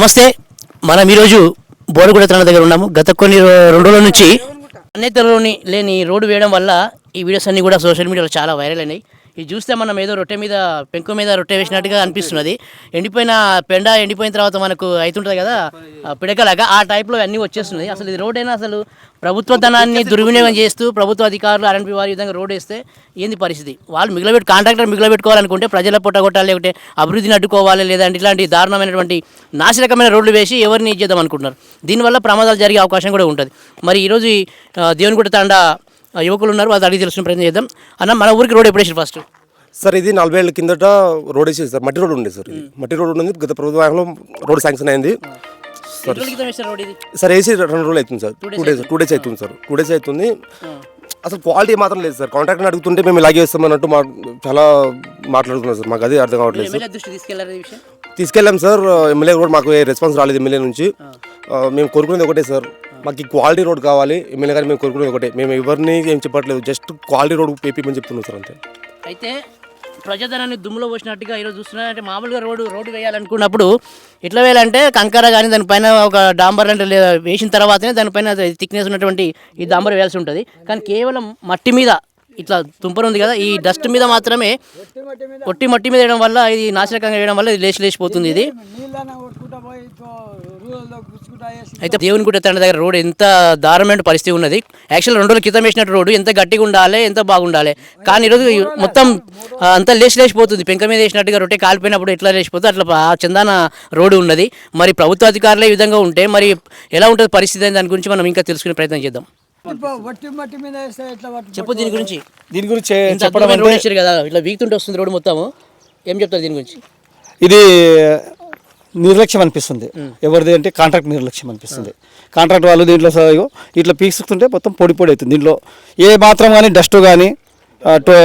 నమస్తే. మనం ఈరోజు బోరగూడ తన దగ్గర ఉన్నాము. గత కొన్ని రెండు రోజుల నుంచి అన్నితలోని లేని రోడ్డు వేయడం వల్ల ఈ వీడియోస్ అన్నీ కూడా సోషల్ మీడియాలో చాలా వైరల్ అయినాయి. ఇది చూస్తే మనం ఏదో రొట్టె మీద పెంకు మీద రొట్టె వేసినట్టుగా అనిపిస్తున్నది. ఎండిపోయిన పెండ ఎండిపోయిన తర్వాత మనకు అవుతుంటుంది కదా పిడకలాగా ఆ టైప్లో అన్నీ వచ్చేస్తున్నాయి అసలు ఇది రోడ్ అయినా అసలు ప్రభుత్వ ధనాన్ని దుర్వినియోగం చేస్తూ ప్రభుత్వ అధికారులు ఆర్ఎన్పి వారి విధంగా రోడ్ వేస్తే ఏంది పరిస్థితి? వాళ్ళు మిగిలిపెట్టు కాంట్రాక్టర్ మిగిలిపెట్టుకోవాలనుకుంటే ప్రజల పొట్టగొట్టాలి లేకుంటే అభివృద్ధిని అడ్డుకోవాలి లేదంటే ఇలాంటి దారుణమైనటువంటి నాశనకమైన రోడ్లు వేసి ఎవరిని ఇచ్చేద్దాం అనుకుంటున్నారు. దీనివల్ల ప్రమాదాలు జరిగే అవకాశం కూడా ఉంటుంది. మరి ఈరోజు ఈ, ఆ, తాండా యువకులు ఉన్నారు వాళ్ళు అడిగి తెలుసుకునే ప్రయత్నం చేద్దాం. అన్న మన ఊరికి రోడ్ ఎప్పుడు ఫస్ట్ సార్ ఇది నలభై ఏళ్ళ కిందట రోడ్ వేసేది సార్. మట్టి రోడ్ ఉండేది సార్ ఇది. మట్టి రోడ్ ఉండేది గత ప్రభుత్వ హయాంలో రోడ్ శాంక్షన్ అయింది. సార్ వేసి రెండు రోజులు అవుతుంది sir. Two days two days అవుతుంది. సార్. టూ డేస్ అవుతుంది. అసలు క్వాలిటీ మాత్రం లేదు సార్. కాంట్రాక్ట్ని అడుగుతుంటే మేము ఇలాగే వేస్తాం అన్నట్టు మా చాలా మాట్లాడుతున్నారు సార్. మాకు అది అర్థం కావట్లేదు సార్. తీసుకెళ్ళాం సార్. ఎమ్మెల్యే కూడా మాకు రెస్పాన్స్ రాలేదు ఎమ్మెల్యే నుంచి. ఆ, మేము కోరుకునేది ఒకటే సార్. మాకు క్వాలిటీ రోడ్ కావాలి. ఎమ్మెల్యే గారు మేము కోరుకునేది ఒకటే. మేము ఎవరిని ఏం చెప్పట్లేదు. జస్ట్ క్వాలిటీ రోడ్ పేపీమని చెప్తున్నాం సార్ అంతే. అయితే ప్రజాధనాన్ని దుమ్ములో పోసినట్టుగా ఈరోజు చూస్తున్నారంటే మామూలుగా రోడ్డు రోడ్డు వేయాలనుకున్నప్పుడు ఎట్లా వేయాలంటే కంకర కానీ దానిపైన ఒక డాంబర్ అంటే వేసిన తర్వాతనే దానిపైన థిక్నెస్ ఉన్నటువంటి ఈ డాంబర్ వేయాల్సి ఉంటుంది. కానీ కేవలం మట్టి మీద ఇట్లా తుంపర ఉంది కదా ఈ డస్ట్ మీద మాత్రమే కొట్టి మట్టి మీద వేయడం వల్ల ఇది నాశనకంగా వేయడం వల్ల ఇది లేచి లేచిపోతుంది ఇది. అయితే దేవుని గుడి తండ్రి దగ్గర రోడ్ ఎంత దారుణమైన పరిస్థితి ఉన్నది. యాక్చువల్ రెండు రోజుల క్రితం వేసినట్టు రోడ్డు ఎంత గట్టిగా ఉండాలి ఎంత బాగుండాలి. కానీ ఈరోజు మొత్తం అంతా లేచి లేచిపోతుంది పెంక మీద వేసినట్టుగా రొట్టె కాలిపోయినప్పుడు ఎట్లా లేచిపోతుంది అట్లా చందాన రోడ్డు ఉన్నది. మరి ప్రభుత్వ అధికారులు ఈ విధంగా ఉంటే మరి ఎలా ఉంటుంది పరిస్థితి అని దాని గురించి మనం ఇంకా తెలుసుకునే ప్రయత్నం చేద్దాం. వట్టి మట్టి మీద వేస్తే ఎట్లా పట్టు చెప్పు దీని గురించి. దీని గురించి రోడ్ వేసారు కదా ఇట్లా వీక్తుంటే వస్తుంది రోడ్డు మొత్తము. ఏం చెప్తారు దీని గురించి? ఇది నిర్లక్ష్యం అనిపిస్తుంది. ఎవరిది అంటే కాంట్రాక్ట్ నిర్లక్ష్యం అనిపిస్తుంది. కాంట్రాక్ట్ వాళ్ళు దీంట్లో ఇట్లా పీసుకుంటే మొత్తం పొడి పొడి అవుతుంది. దీంట్లో ఏ మాత్రం కానీ డస్ట్ కానీ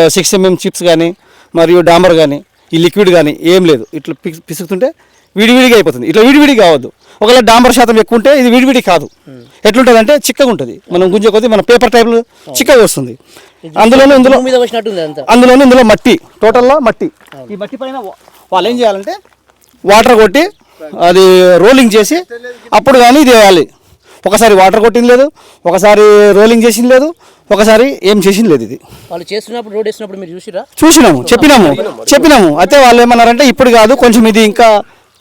సిక్స్ ఎంఎం చిప్స్ కానీ మరియు డాంబర్ కానీ ఈ లిక్విడ్ కానీ ఏం లేదు. ఇట్లా పిస్- పిసుకుతుంటే విడివిడిగా అయిపోతుంది. ఇట్లా విడివిడి కావద్దు ఒకవేళ డాంబర్ శాతం ఎక్కువ ఉంటే ఇది విడివిడి కాదు. ఎట్లుంటుంది అంటే చిక్కగా ఉంటుంది. మనం గుంజే కొద్దీ మన పేపర్ టైప్లో చిక్కగా వస్తుంది. అందులోనే ఇందులో అందులోనే ఇందులో మట్టి టోటల్లో మట్టి. ఈ మట్టి పైన వాళ్ళు ఏం చేయాలంటే వాటర్ కొట్టి అది రోలింగ్ చేసి అప్పుడు కానీ ఇది వేయాలి. ఒకసారి వాటర్ కొట్టింది లేదు ఒకసారి రోలింగ్ చేసింది లేదు ఒకసారి ఏం చేసింది లేదు ఇది. వాళ్ళు చేస్తున్నప్పుడు రోడ్ వేస్తున్నప్పుడు మీరు చూసిరా? చూసినాము చెప్పినాము చెప్పినాము. అయితే వాళ్ళు ఏమన్నారంటే ఇప్పుడు కాదు కొంచెం ఇది ఇంకా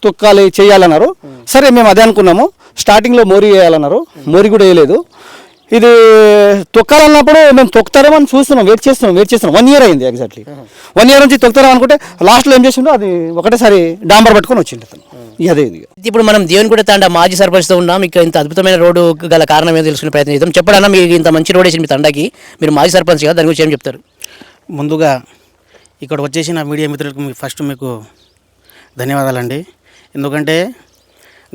తొక్కాలి చేయాలన్నారు. సరే మేము అదే అనుకున్నాము. స్టార్టింగ్లో మోరీ వేయాలన్నారు. మోరీ కూడా వేయలేదు. ఇది తొక్కాలన్నప్పుడు మేము తొక్కుతారేమో అని చూస్తున్నాం వెయిట్ చేస్తున్నాం వెయిట్ చేస్తున్నాం. వన్ ఇయర్ అయింది ఎగ్జాక్ట్లీ వన్ ఇయర్ నుంచి తొక్కుతారేమో అనుకుంటే లాస్ట్లో ఏం చేసిండో అది ఒకటేసారి డాంబర్ పట్టుకొని వచ్చిండు అతను. ఇక అదే ఇది ఇప్పుడు మనం దేవుని కూడా తండ మాజీ సర్పంచ్తో ఉన్నాం. మీకు ఇంత అద్భుతమైన రోడ్డు గల కారణం ఏదో తెలుసుకునే ప్రయత్నం చేద్దాం. చెప్పడన్నా మీకు ఇంత మంచి రోడ్ వేసింది మీ తండకి. మీరు మాజీ సర్పంచ్ కదా దాని గురించి ఏం చెప్తారు? ముందుగా ఇక్కడ వచ్చేసిన మీడియా మిత్రులకు ఫస్ట్ మీకు ధన్యవాదాలండి. ఎందుకంటే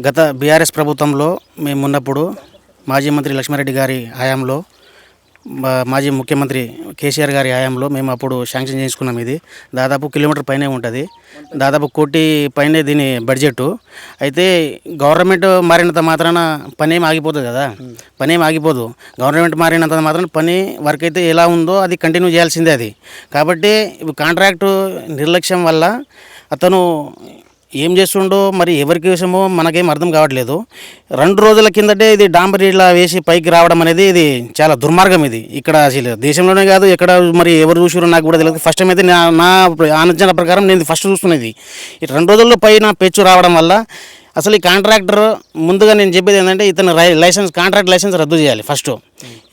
గత బీఆర్ఎస్ ప్రభుత్వంలో మేము ఉన్నప్పుడు మాజీ మంత్రి లక్ష్మారెడ్డి గారి హయాంలో మాజీ ముఖ్యమంత్రి కేసీఆర్ గారి హయాంలో మేము అప్పుడు శాంక్షన్ చేయించుకున్నాం ఇది. దాదాపు కిలోమీటర్ పైనే ఉంటుంది. దాదాపు కోటి పైనే దీని బడ్జెట్ అయితే గవర్నమెంట్ మారినంత మాత్రాన పని ఏం ఆగిపోతుంది కదా. పని ఏం ఆగిపోదు. గవర్నమెంట్ మారినంత మాత్రాన పని వర్క్ అయితే ఎలా ఉందో అది కంటిన్యూ చేయాల్సిందే అది. కాబట్టి కాంట్రాక్టు నిర్లక్ష్యం వల్ల అతను ఏం చేస్తుండో మరి ఎవరికి విషయమో మనకేం అర్థం కావట్లేదు. రెండు రోజుల కిందటే ఇది డాంబర్ ఇట్లా వేసి పైకి రావడం అనేది ఇది చాలా దుర్మార్గం ఇది. ఇక్కడ అసలు దేశంలోనే కాదు ఎక్కడ మరి ఎవరు చూసారో నాకు కూడా తెలియదు. ఫస్ట్ టైం అయితే నా నా ఆలోచన ప్రకారం నేను ఫస్ట్ చూస్తున్నది. ఈ రెండు రోజుల్లో పైన పెచ్చు రావడం వల్ల అసలు ఈ కాంట్రాక్టర్ ముందుగా నేను చెప్పేది ఏంటంటే ఇతను లైసెన్స్ కాంట్రాక్ట్ లైసెన్స్ రద్దు చేయాలి ఫస్ట్.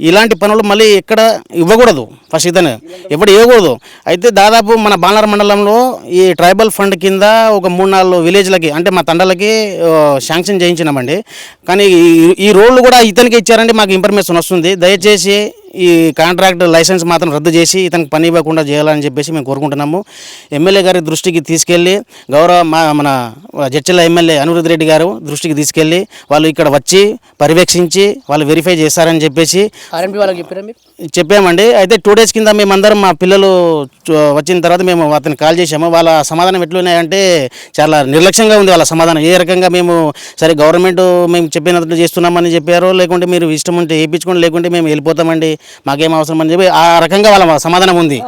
ఇలాంటి పనులు మళ్ళీ ఎక్కడ ఇవ్వకూడదు ఫస్ట్ ఇతను. ఎప్పుడు ఇవ్వకూడదు. అయితే దాదాపు మన బాలనగర్ మండలంలో ఈ ట్రైబల్ ఫండ్ కింద ఒక మూడు నాలుగు విలేజ్లకి అంటే మా తండలకి శాంక్షన్ చేయించినామండి. కానీ ఈ- ఈ రోడ్లు కూడా ఇతనికి ఇచ్చారంటే మాకు ఇన్ఫర్మేషన్ వస్తుంది. దయచేసి ఈ కాంట్రాక్ట్ లైసెన్స్ మాత్రం రద్దు చేసి ఇతనికి పని ఇవ్వకుండా చేయాలని చెప్పేసి మేము కోరుకుంటున్నాము. ఎమ్మెల్యే గారి దృష్టికి తీసుకెళ్ళి గౌరవ మా మన జడ్చల ఎమ్మెల్యే అనిరుద్ధ్ రెడ్డి గారు దృష్టికి తీసుకెళ్ళి వాళ్ళు ఇక్కడ వచ్చి పర్యవేక్షించి వాళ్ళు వెరిఫై చేస్తారని చెప్పేసి ఆర్ఎంపీ వాళ్ళకి చెప్పారా మీరు? చెప్పామండి. అయితే టూ డేస్ కింద మేమందరం మా పిల్లలు వచ్చిన తర్వాత మేము అతను కాల్ చేసాము వాళ్ళ సమాధానం ఎట్లున్నాయంటే చాలా నిర్లక్ష్యంగా ఉంది వాళ్ళ సమాధానం. ఏ రకంగా మేము సరే గవర్నమెంట్ మేము చెప్పినట్లు చేస్తున్నామని చెప్పారో లేకుంటే మీరు ఇష్టం ఉంటే వేయించుకోండి లేకుంటే మేము వెళ్ళిపోతామండి మాకేం అవసరం అని చెప్పి ఆ రకంగా వాళ్ళ సమాధానం ఉంది.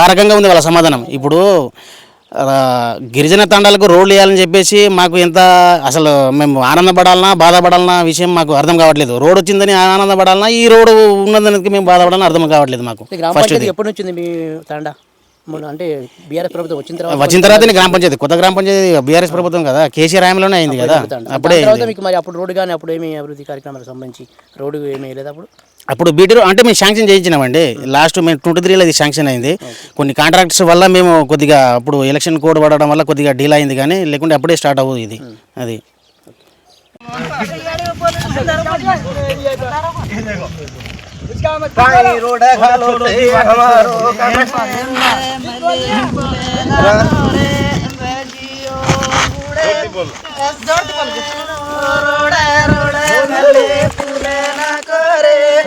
ఆ రకంగా ఉంది వాళ్ళ సమాధానం. ఇప్పుడు గిరిజన తండాలకు రోడ్లు వేయాలని చెప్పేసి మాకు ఎంత అసలు మేము ఆనందపడాలన్నా బాధపడాలన్నా విషయం మాకు అర్థం కావట్లేదు. రోడ్ వచ్చిందని ఆనందపడాలన్నా ఈ రోడ్డు ఉన్నదానికి మేము బాధపడాలని అర్థం కావట్లేదు మాకు. ఫస్ట్ ఎప్పటి నుంచి మీ తాండా? అంటే బీఆర్ఎస్ ప్రభుత్వం వచ్చిన తర్వాత వచ్చిన తర్వాతనే గ్రామ పంచాయతీ కొత్త గ్రామ పంచాయతీ బీఆర్ఎస్ ప్రభుత్వం కదా. కేసీఆర్ హయాంలోనే అయింది కదా. అప్పుడే తర్వాత. మీకు మరి అప్పుడు రోడ్డు కానీ అప్పుడు ఏమి అభివృద్ధి కార్యక్రమాలకు సంబంధించి రోడ్డు ఏమీ లేదు అప్పుడు? అప్పుడు బీటీ అంటే మేము శాంక్షన్ చేయించినామండి. లాస్ట్ మేము ట్వంటీ త్రీలో అది శాంక్షన్ అయింది. కొన్ని కాంట్రాక్ట్స్ వల్ల మేము కొద్దిగా అప్పుడు ఎలక్షన్ కోడ్ పడడం వల్ల కొద్దిగా డీల్ అయింది కానీ లేకుంటే అప్పుడే స్టార్ట్ అవ్వదు ఇది. అది. రోడ రోడ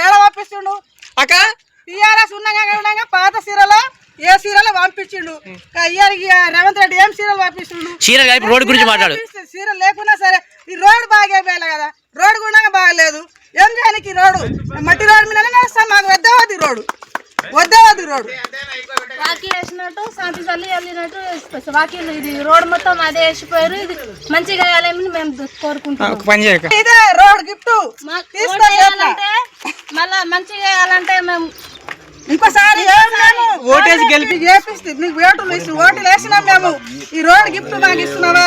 ఏడ పంపిస్తుండు? అక్క? టీఆర్ఎస్ ఉన్నాగా ఉన్నాగా పాత సీరలో ఏ సీరలో పంపించిండు? రేవంత్ రెడ్డి ఏం సీరలు పంపిస్తుండు? చీర కలిపి రోడ్డు గురించి మాట్లాడు. సీరలు లేకున్నా సరే ఈ రోడ్డు బాగైపోయాలి కదా. రోడ్డు కూడా బాగలేదు. ఏం చేయడానికి ఈ రోడ్డు? మట్టి రోడ్డు మీద నడుస్తాం. మాకు వద్దేవద్దు రోడ్డు. వద్దేవద్దు రోడ్డు. వాకి వేసినట్టు శాంతి తల్లి వెళ్ళినట్టు వేసుకోవచ్చు వాకి ఇది రోడ్ మొత్తం అదే వేసిపోయారు. ఇది మంచిగా వేయాలని మేము కోరుకుంటున్నాం. ఇదే రోడ్ గిఫ్ట్. మళ్ళా మంచిగా వేయాలంటే మేము ఇంకోసారి ఓటేసి గెలిపి చేపిస్తే నీకు ఓటులు ఇచ్చి ఓటులు వేసినాం మేము. ఈ రోడ్ గిఫ్ట్ మాకు ఇస్తున్నావా?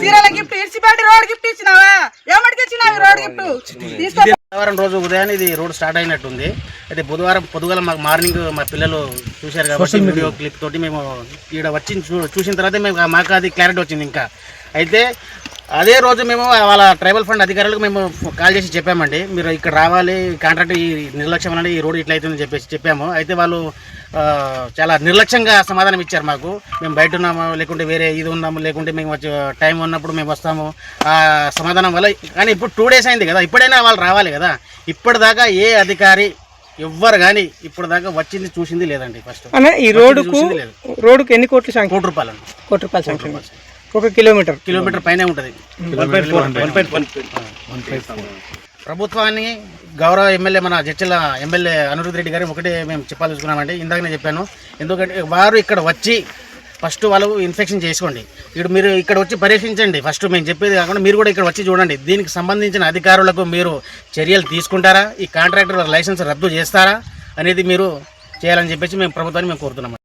చీరల గిఫ్ట్ ఇచ్చిపెట్టి రోడ్ గిఫ్ట్ ఇచ్చినావా? ఏమటికి ఇచ్చినావు ఈ రోడ్ గిఫ్ట్? తీసుకో. బుధవారం రోజు ఉదయాన్నే ఇది రోడ్ స్టార్ట్ అయినట్టుంది. అయితే బుధవారం పొద్దుగల మాకు మార్నింగ్ మా పిల్లలు చూశారు కాబట్టి వీడియో క్లిప్ తోటి మేము ఇక్కడ వచ్చి చూ- చూసిన తర్వాత మేము మాకు అది క్లారిటీ వచ్చింది ఇంకా. అయితే అదే రోజు మేము వాళ్ళ ట్రైబల్ ఫండ్ అధికారులకు మేము కాల్ చేసి చెప్పామండి. మీరు ఇక్కడ రావాలి కాంట్రాక్ట్ ఈ నిర్లక్ష్యం అనేది ఈ రోడ్ ఇట్లా అవుతుందని చెప్పేసి చెప్పాము. అయితే వాళ్ళు చాలా నిర్లక్ష్యంగా సమాధానం ఇచ్చారు మాకు. మేము బయట ఉన్నాము లేకుంటే వేరే ఇది ఉన్నాము లేకుంటే మేము వచ్చి టైం ఉన్నప్పుడు మేము వస్తాము. ఆ సమాధానం వల్ల కానీ ఇప్పుడు టూ డేస్ అయింది కదా ఇప్పుడైనా వాళ్ళు రావాలి కదా. ఇప్పటిదాకా ఏ అధికారి ఎవ్వరు కానీ ఇప్పటిదాకా వచ్చింది చూసింది లేదండి ఫస్ట్ ఈ రోడ్డుకు లేదు. రోడ్డుకు ఎన్ని కోట్లు కోటి రూపాయలు కోటి రూపాయలు. ఒక కిలోమీటర్. కిలోమీటర్ పైనే ఉంటుంది. ప్రభుత్వాన్ని గౌరవ ఎమ్మెల్యే మన జడ్చల ఎమ్మెల్యే అనిరుద్ధ్ రెడ్డి గారు ఒకటే మేము చెప్పాలనుకున్నామండి ఇందాకనే చెప్పాను. ఎందుకంటే వారు ఇక్కడ వచ్చి ఫస్ట్ వాళ్ళు ఇన్ఫెక్షన్ చేసుకోండి. ఇక్కడ మీరు ఇక్కడ వచ్చి పరీక్షించండి ఫస్ట్. మేము చెప్పేది కాకుండా మీరు కూడా ఇక్కడ వచ్చి చూడండి. దీనికి సంబంధించిన అధికారులకు మీరు చర్యలు తీసుకుంటారా? ఈ కాంట్రాక్టర్ లైసెన్స్ రద్దు చేస్తారా? అనేది మీరు చేయాలని చెప్పేసి మేము ప్రభుత్వాన్ని మేము కోరుతున్నాం